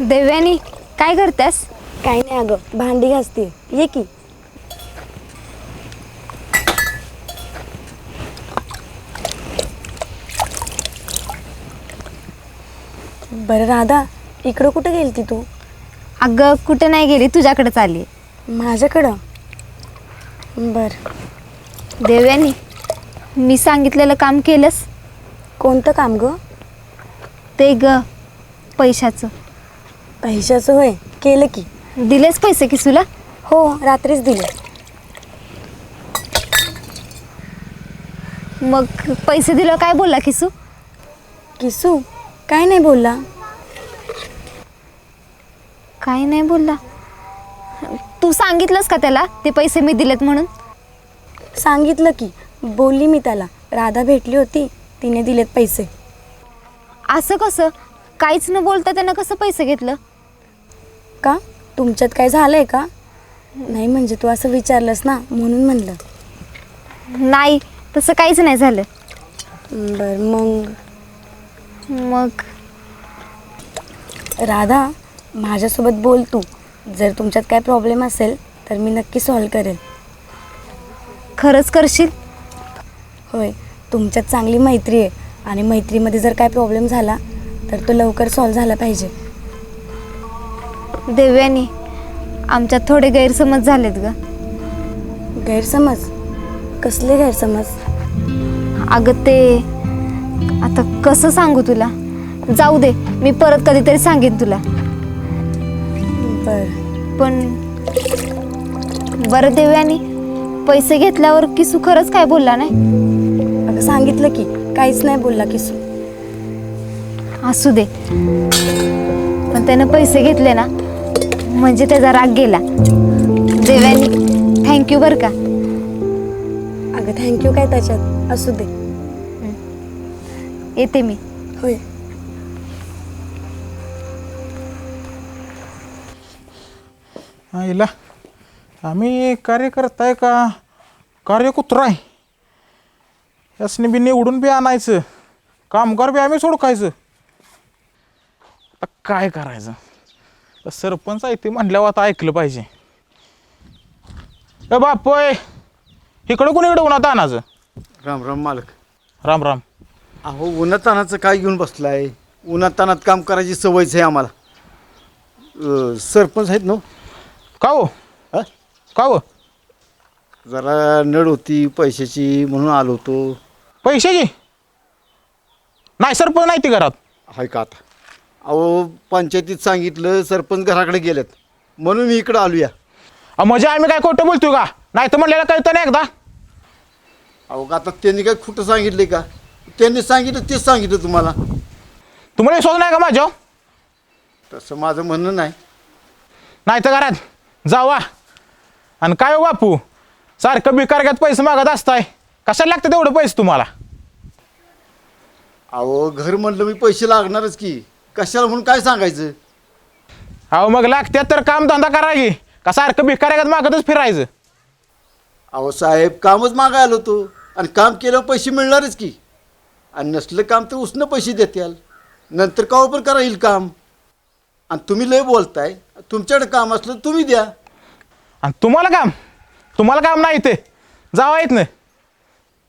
देव्यानी काय करतेस काही नाही अगं भांडी घासते ये की. बरं राधा. इकडं कुठं गेलती तू? अगं कुठे नाही गेली तुझ्याकडेच आली. माझ्याकडं? बरं. देव्यानी मी सांगितलेलं काम केलंस? कोणतं काम ग? ते ग पैशाचं. पैशाचं होय केलं की. दिलेस पैसे किसूला हो रात्रीच दिले. मग पैसे दिलं काय बोलला किसू? किसू? काय नाही बोलला. काय नाही बोलला. तू सांगितलंस का त्याला? ते पैसे मी दिलेत म्हणून. सांगितलं की बोलली मी त्याला. राधा भेटली होती तिने दिलेत पैसे. असं कसं? काहीच न बोलता त्यानं कसं पैसे घेतलं? का? तुमच्यात काय झालं आहे का? नाही म्हणजे तू असं विचारलंस ना म्हणून म्हणलं. नाही तसं काहीच नाही झालं. बरं मग? मग? राधा माझ्यासोबत बोल तू. जर तुमच्यात काय प्रॉब्लेम असेल तर मी नक्की सॉल्व करेल. खरंच करशील? होय तुमच्यात चांगली मैत्री आहे आणि मैत्रीमध्ये जर काय प्रॉब्लेम झाला तर तो लवकर सॉल्व झाला पाहिजे. देव्यानी आमच्यात थोडे गैरसमज झालेत ग. गैरसमज? कसले गैरसमज? अगं ते आता कसं सांगू तुला? जाऊ दे मी परत कधीतरी सांगेन तुला. बरं. पण बरं देव्यानी पैसे घेतल्यावर किसू खरंच काय बोलला नाही? अगं सांगितलं की काहीच नाही बोलला किसू. असू दे. पण त्यानं पैसे घेतले ना म्हणजे त्याचा राग गेला. देव्यानी थँक्यू बरं का? अगं थँक्यू काय त्याच्यात? असू दे. येते मी. होय. आईला आम्ही कार्यकर्ता आहे का? कार्यकुत्रा आहे. यासने बी निवडून बी आणायचं. कामगार बी आम्ही सोडकायचं आता काय करायचं? आता सरपंच आहे ते म्हणल्यावर आता ऐकलं पाहिजे. ए बापोय! इकडं कोणी इकडं उन्हात आणायचं? राम राम मालक. राम राम. अहो उन्हात तानाचं काय घेऊन बसलाय? उन्हात तानात काम करायची सवयच आहे आम्हाला. अं, सरपंच आहेत ना का हो? हा? का हो? जरा नड होती पैशाची म्हणून आलो होतो. पैशाची? नाही सरपंच नाही ती घरात. हाय का आता? अहो पंचायतीत सांगितलं सरपंच घराकडे गेलेत. म्हणून मी इकडं आलो या अहो, म्हणजे आम्ही काय खोटं बोलतोय का? नाही तर म्हणलेलं कळतं नाही एकदा. अहो आता त्यांनी काय खोटं सांगितले का? त्यांनी सांगितलं तेच सांगितलं तुम्हाला. तुम्हाला विश्वास नाही का माझ्या तसं माझं म्हणणं नाही. नाही तर घरात. जावा. आणि काय हो बापू? सारखं बिकारग्यात पैसे मागत असताय. कशाला लागतं तेवढं पैसे तुम्हाला? अहो घर म्हणलं मी पैसे लागणारच की. कशाला म्हणून काय सांगायचं? अहो मग लागत्यात तर काम धंदा करा की. का सारखं बिकारग्यात मागतच फिरायचं? अहो साहेब कामच मागायला आलो होतो. आणि काम केल्यावर पैसे मिळणारच की. आणि नसलं काम तर उसनं पैसे देत्याल. नंतर का पण करा येईल काम. आणि तुम्ही लय बोलताय. तुमच्याकडे काम असलं तुम्ही द्या. आणि तुम्हाला काम? तुम्हाला काम नाही ते जावा येत नाही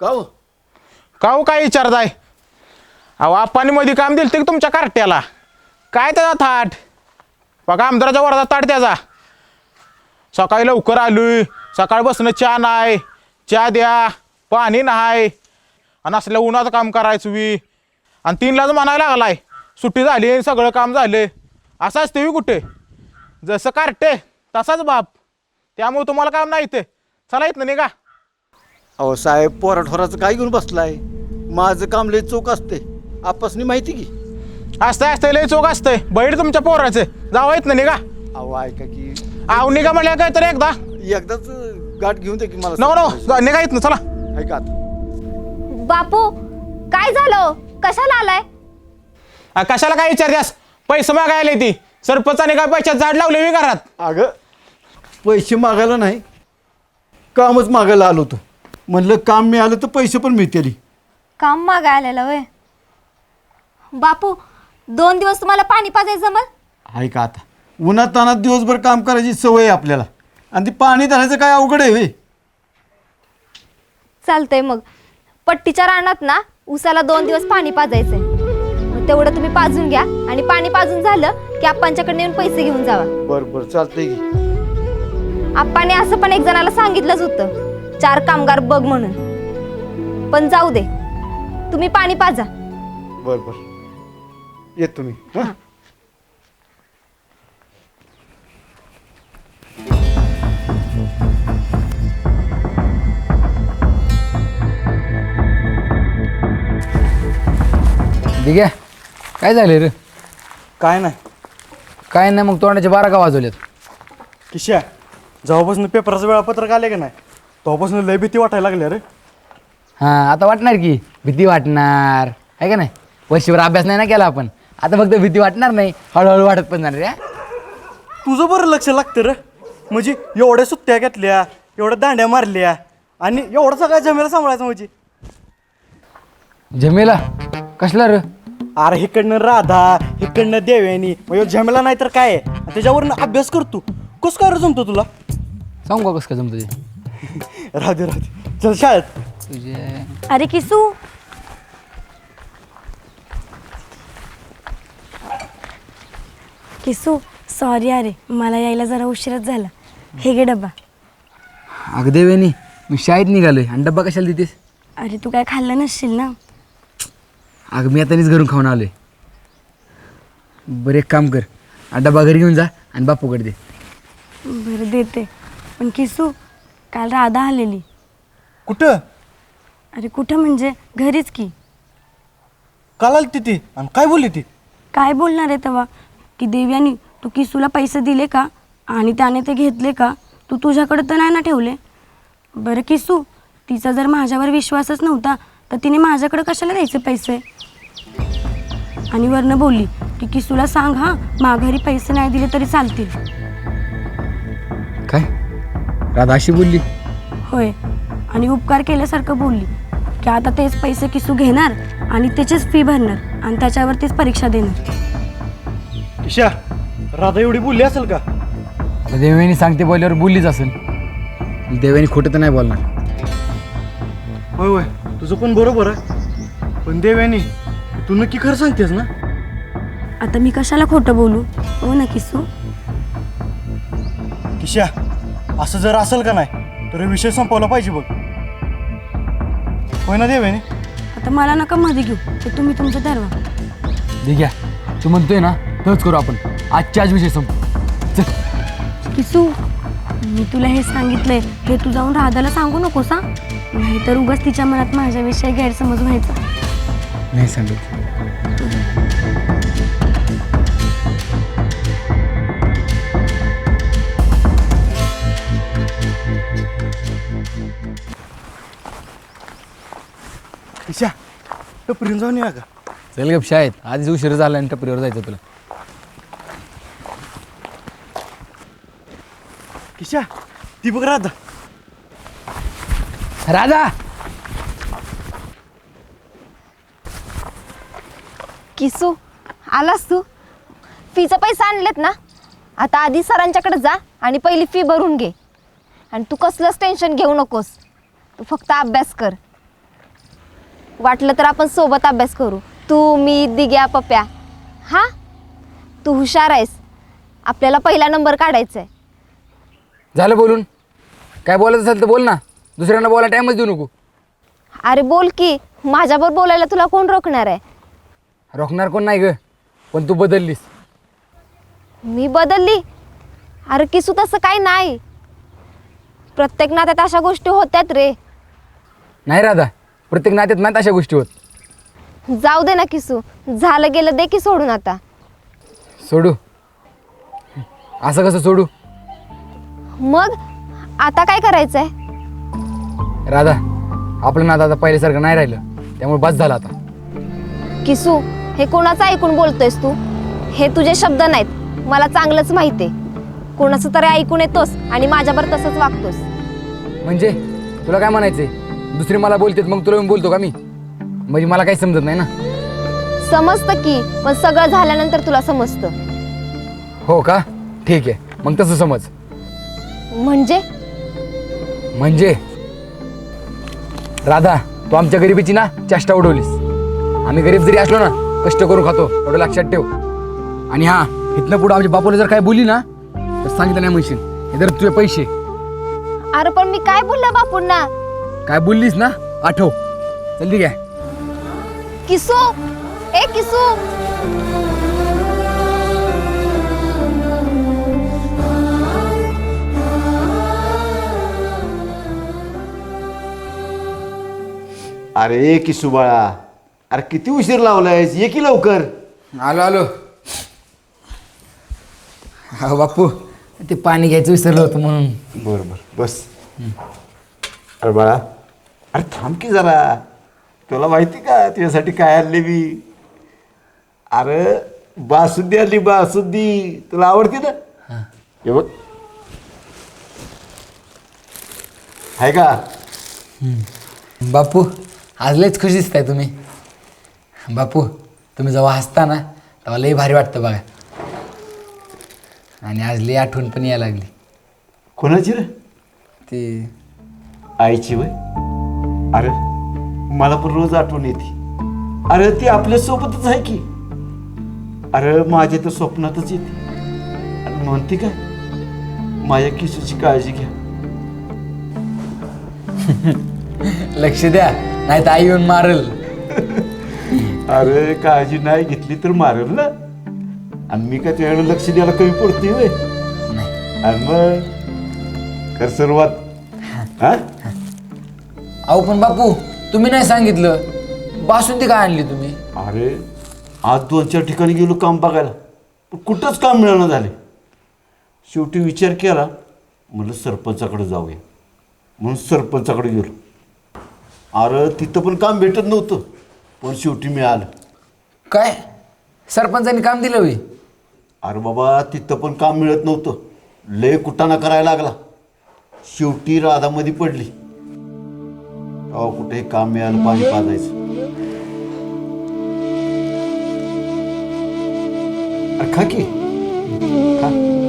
का हो? का हो काय विचारताय? अहो आप्पानी मध्ये काम दिलं ते तुमच्या कार्ट्याला? काय त्याचा थाट? बघा आमदाराच्या वरचा ताट त्याचा. सकाळी लवकर आलोय. सकाळ बसणं चहा नाही. चहा द्या. पाणी नाही. आणि असल्या उन्हाचं काम करायचं वी आणि तीनलाच म्हणायला लागलाय. सुट्टी झाली सगळं काम झालं. असाच ते कुठे? जसं कार्टे तसाच बाप. त्यामुळे तुम्हाला काम नाही ते चला येत नाही का अहो साहेब पोराठोराचं काय घेऊन बसलाय? माझं काम लय चोख असते आपसनी माहिती की? असतंय असतंय लय चोख असतंय. बैठ तुमच्या पोराचं. जावं येत नाही का अहो ऐका की. आव निघा म्हणल्या काय तर एकदा. एकदाच गाठ घेऊन दे की मला. नको नको. निघा येत ना चला. ऐका आता. बापू काय झालं? कशाला आलाय? आ, कशाला काय विचारत्यास पैसे मागायला ती सरपंचाने काय पैशात झाड लावले मी घरात? अगं पैसे मागायला नाही. कामच मागायला आलो होतो. म्हणलं काम मिळालं तर पैसे पण मिळतील. काम मागा आलेला वय बापू दोन दिवस तुम्हाला पाणी पाजायचं जमल आहे का आता? उन्हात तानात दिवसभर काम करायची सवय आहे आपल्याला. आणि ती पाणी धरायचं काय अवघड आहे वे चालतंय मग. पट्टीच्या रानात ना उसाला दोन दिवस पाणी पाजायचंय. तेवढं तुम्ही पाजून घ्या. आणि पाणी पाजून झालं की आप्पांच्याकडे येऊन पैसे घेऊन जावा. बरं बरं चालतंय की. आप्पाने असं पण एक जणाला सांगितलंच होतं. चार कामगार बघ म्हणून. पण जाऊ दे. तुम्ही पाणी पाजा. बरं बरं. येत तुम्ही हां? ठीक आहे काय झालं रे? काय नाही. काय नाही मग तोंडाचे बारा का वाजवलेत? किशा जेव्हापासून पेपराचं वेळापत्रक आले का नाही तेव्हापासून लय भीती वाटायला लागल्या रे. हां आता वाटणार की? भीती वाटणार. आहे का नाही? वर्षभर अभ्यास नाही ना केला आपण. आता फक्त भीती वाटणार नाही हळूहळू वाटत पण जाणार रे तुझं बरं लक्ष लागतं रे. म्हणजे एवढ्या सुट्ट्या घेतल्या एवढ्या दांड्या मारल्या आणि एवढं सगळ्या जमेला सांभाळायचं म्हणजे. जमेला? कसला रे? अरे इकडनं राधा इकडनं देव्यानी मग झमेला नाही तर काय? आहे? त्याच्यावरनं अभ्यास करतो कसं काय रे जमतो तुला? सांगू का कसं काय जमतं ते? राहू दे राहू दे चल शाळेत. तुझे अरे किसू. किसू सॉरी अरे मला यायला जरा उशीरच झाला. हे घे डब्बा. अगं देवेनी मी शाळेत निघालोय. आणि डब्बा कशाला देतेस? अरे तू काय खाल्लं नसशील ना? अगं मी आतानीच घरून खाऊन आलोय. बरं एक काम कर. डब्बा घरी घेऊन जा आणि बापूकडे दे. बरं देते. पण किसू काल राधा आलेली. कुठं? अरे कुठं म्हणजे? घरीच की. काल आली ती. आणि काय बोलली ती? काय बोलणार आहे तेव्हा की देव्यानी तू किसूला पैसे दिले का? आणि त्याने ते घेतले का? तू तुझ्याकडे तर नाही ना ठेवले. बरं किसू तिचा जर माझ्यावर विश्वासच नव्हता तर तिने माझ्याकडे कशाला द्यायचे पैसे? आणि वरनं बोलली की किसूला सांग हां माघारी पैसे नाही दिले तरी चालतील. काय? राधा अशी बोलली? होय. आणि उपकार केल्यासारखं बोलली की आता तेच पैसे किसू घेणार आणि त्याचीच फी भरणार आणि त्याच्यावरतीच परीक्षा देणार. किशा राधा एवढी बोलली असेल का? आता देवेनी सांगते बोलल्यावर बोललीच असेल. देवेनी खोटं तर नाही बोलणार. होय होय. तुझं पण बरोबर आहे. पण देव्यानी तू नक्की खरं सांगतेस ना? आता मी कशाला खोटं बोलू? हो ना किसू? किशा असं जर असेल का नाही तर हे विषय संपवला पाहिजे बघ. होय ना देव्यानी? आता मला नका मध्ये घेऊ ते तुम्ही तुमचं ठरवा. आहे तू म्हणतोय ना तोच करू आपण. आजच्या आज विषय संपू चल. किसू मी तुला हे सांगितलंय हे तू जाऊन राधाला सांगू नकोस हा? नाहीतर उगाच तिच्या मनात माझ्याविषयी गैरसमज व्हायचा. नाही सांगत. किशा टपरीन जाऊन या का चल गप शाळेत. आधीच उशीर झाला आणि टपरीवर जायचं तुला. किशा ती बघ राधा. राधा किसू आलास तू? फीचा पैसा आणलेत ना? आता आधी सरांच्याकडे जा आणि पहिली फी भरून घे. आणि तू कसलंच टेन्शन घेऊ नकोस. तू फक्त अभ्यास कर. वाटलं तर आपण सोबत अभ्यास करू. तू मी दिग्या पप्या. हां? तू हुशार आहेस. आपल्याला पहिला नंबर काढायचा आहे झालं बोलून. काय बोलायचं असेल तर बोल ना. दुसऱ्यांना बोलायला टाईमच देऊ नको. अरे बोल की माझ्याबरोबर बोलायला तुला कोण रोखणार आहे? रोखणार कोण नाही ग पण तू बदललीस. मी बदलली? अरे किसू तसं काही नाही. प्रत्येक नात्यात अशा गोष्टी होत्यात रे. नाही राधा प्रत्येक नात्यात नाहीत अशा गोष्टी होत. जाऊ दे ना किसू झालं गेलं दे की सोडून आता. सोडू. असं कसं सोडू? मग आता काय करायचंय? राधा आपलं नातं आता पहिल्यासारखं नाही राहिलं. त्यामुळे बस झालं आता. किसू हे कोणाचं ऐकून बोलतोयस तू? हे तुझे शब्द नाहीत. मला चांगलंच माहिती आहे. कोणाचं तरी ऐकून येतोस आणि माझ्यावर तसंच वागतोस. म्हणजे? तुला काय म्हणायचंय? दुसरी मला बोलतेत मग तुला येऊन बोलतो का मी? म्हणजे मला काही समजत नाही ना. समजतं की पण सगळं झाल्यानंतर तुला समजतं. हो का? ठीक आहे. मग तसं समज. म्हणजे? म्हणजे? राधा तू आमच्या गरिबीची ना चेष्टा उडवलीस. आम्ही गरीब जरी असलो ना कष्ट करून खातो एवढं लक्षात ठेव. आणि हा इथनं पुढं आमच्या बापूला जर काय बोलली ना तर सांगितलं नाही म्हणशील. हे जर तुझे पैसे. अरे पण मी काय बोलला बापूंना? काय बोललीस ना आठव. जल्दी घ्या किसू? ए किसू? अरे किसू बाळा अरे किती उशीर लावलायस? ये की लवकर. आलो आलो. हो बापू ते पाणी घ्यायचं विसरलं होतं म्हणून. बरं बरं. बस. अरे बाळा अरे थांब की जरा. तुला माहिती का तुझ्यासाठी काय आणले मी? अरे बासुद्दी आणली बासुद्दी तुला आवडते ना? हे. बघ. आहे का? बापू आज लयच खुश दिसताय तुम्ही. बापू तुम्ही जेव्हा हसता ना तेव्हा लई भारी वाटतं बघा. आणि आज लई आठवण पण यायला लागली. कोणाची रे? ती आईची वय? अरे मला पण रोज आठवण येते. अरे ती आपल्या सोबतच आहे की? अरे माझ्या तर स्वप्नातच येते. आणि म्हणते काय माझ्या किसूची काळजी घ्या. लक्ष द्या नाही तर आई येऊन मारल. अरे काळजी नाही घेतली तर मारेल ना. आणि मी काय त्यावेळेला लक्ष द्यायला कमी पडतोय वय नाही. आणि मग? कर सुरुवात. हा. अहो पण बापू तुम्ही नाही सांगितलं. बासुंदी काय आणली तुम्ही? अरे आज दोन चार ठिकाणी गेलो काम बघायला. पण कुठंच काम मिळालं झाले. शेवटी विचार केला म्हणलं सरपंचाकडे जाऊया. म्हणून सरपंचाकडे गेलो. अरे तिथं पण काम भेटत नव्हतं. पण शेवटी मिळालं. काय? सरपंचांनी काम दिलं होई अरे बाबा तिथं पण काम मिळत नव्हतं. लय कुटाणा करायला लागला. शेवटी राधामध्ये पडली. तेव्हा कुठे काम मिळालं पाणी पाजायचं. अरे खा की. खा.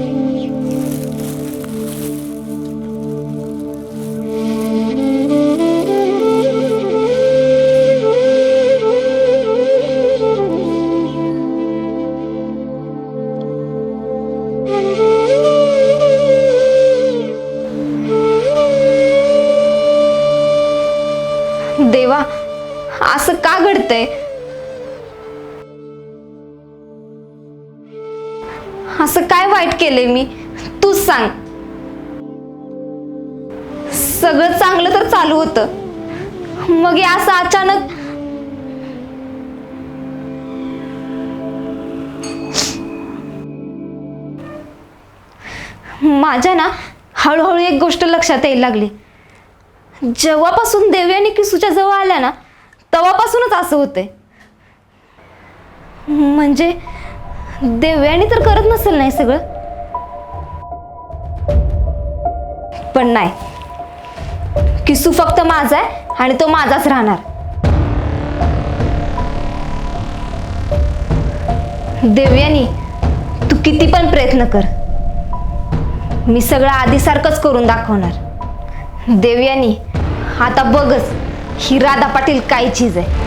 असं काय वाईट केलंय मी? तूच सांग. सगळं चांगलं तर चालू होतं. मग हे असं अचानक माझ्या ना हळूहळू एक गोष्ट लक्षात यायला लागली. जेव्हापासून देवी आणि किसूच्या जवळ आल्या ना तेव्हापासूनच असं होतंय. म्हणजे देवयानी तर करत नसेल नाही सगळं. पण नाही. किसू फक्त माझा आहे आणि तो माझाच राहणार. देवयानी तू किती पण प्रयत्न कर. मी सगळं आधीसारखंच करून दाखवणार. देवयानी आता बघच ही राधा पाटील काय चीज आहे.